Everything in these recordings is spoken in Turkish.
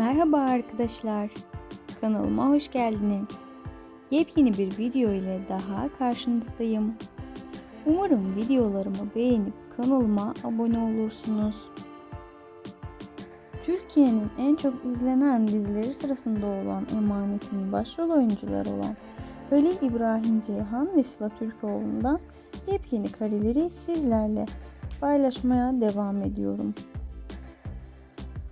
Merhaba arkadaşlar. Kanalıma hoş geldiniz. Yepyeni bir video ile daha karşınızdayım. Umarım videolarımı beğenip kanalıma abone olursunuz. Türkiye'nin en çok izlenen dizileri sırasında olan Emanet'in başrol oyuncuları olan Halil İbrahim Ceyhan ve Sıla Türkoğlu'ndan yepyeni kareleri sizlerle paylaşmaya devam ediyorum.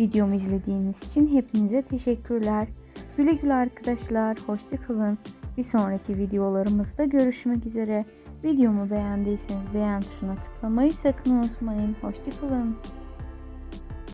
Videomu izlediğiniz için hepinize teşekkürler. Güle güle arkadaşlar. Hoşçakalın. Bir sonraki videolarımızda görüşmek üzere. Videomu beğendiyseniz beğen tuşuna tıklamayı sakın unutmayın. Hoşçakalın.